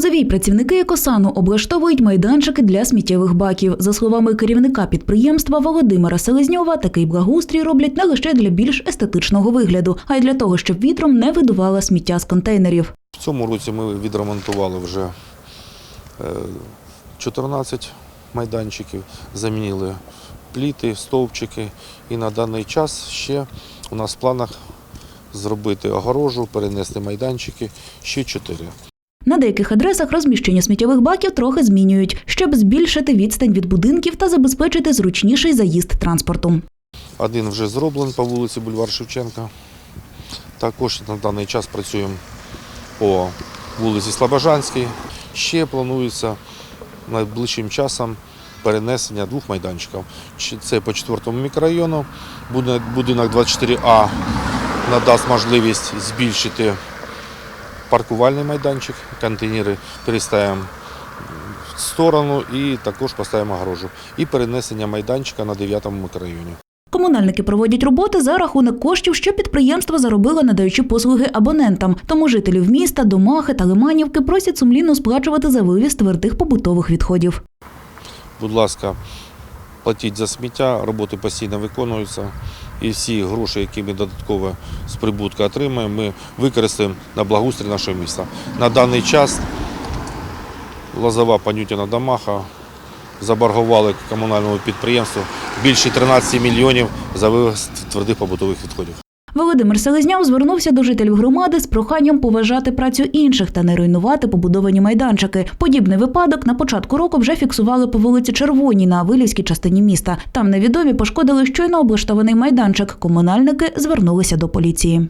Лозовій працівники екосану облаштовують майданчики для сміттєвих баків. За словами керівника підприємства Володимира Селезньова, такий благоустрій роблять не лише для більш естетичного вигляду, а й для того, щоб вітром не видувало сміття з контейнерів. В цьому році ми відремонтували вже е, 14 майданчиків, замінили пліти, стовпчики. І на даний час ще у нас в планах зробити огорожу, перенести майданчики, ще 4. На деяких адресах розміщення сміттєвих баків трохи змінюють, щоб збільшити відстань від будинків та забезпечити зручніший заїзд транспорту. Один вже зроблений по вулиці Бульвар Шевченка. Також на даний час працюємо по вулиці Слобожанській. Ще планується найближчим часом перенесення двох майданчиків. Чи- Це по 4 мікрорайону. Будинок 24А надасть можливість збільшити паркувальний майданчик, контейнери переставимо в сторону і також поставимо огорожу. І перенесення майданчика на 9-му мікрорайоні. Комунальники проводять роботи за рахунок коштів, що підприємство заробило, надаючи послуги абонентам. Тому жителів міста, Домахи та Лиманівки просять сумлінно сплачувати за вивіз твердих побутових відходів. Будь ласка, платіть за сміття, роботи постійно виконуються. І всі гроші, які ми додатково з прибутку отримаємо, ми використаємо на благоустрій нашого міста. На даний час Лозова Панютіна Дамаха заборгували комунальному підприємству більше 13 мільйонів за вивез твердих побутових відходів. Володимир Селезняв звернувся до жителів громади з проханням поважати працю інших та не руйнувати побудовані майданчики. Подібний випадок на початку року вже фіксували по вулиці Червоній на Авилівській частині міста. Там невідомі пошкодили щойно облаштований майданчик. Комунальники звернулися до поліції.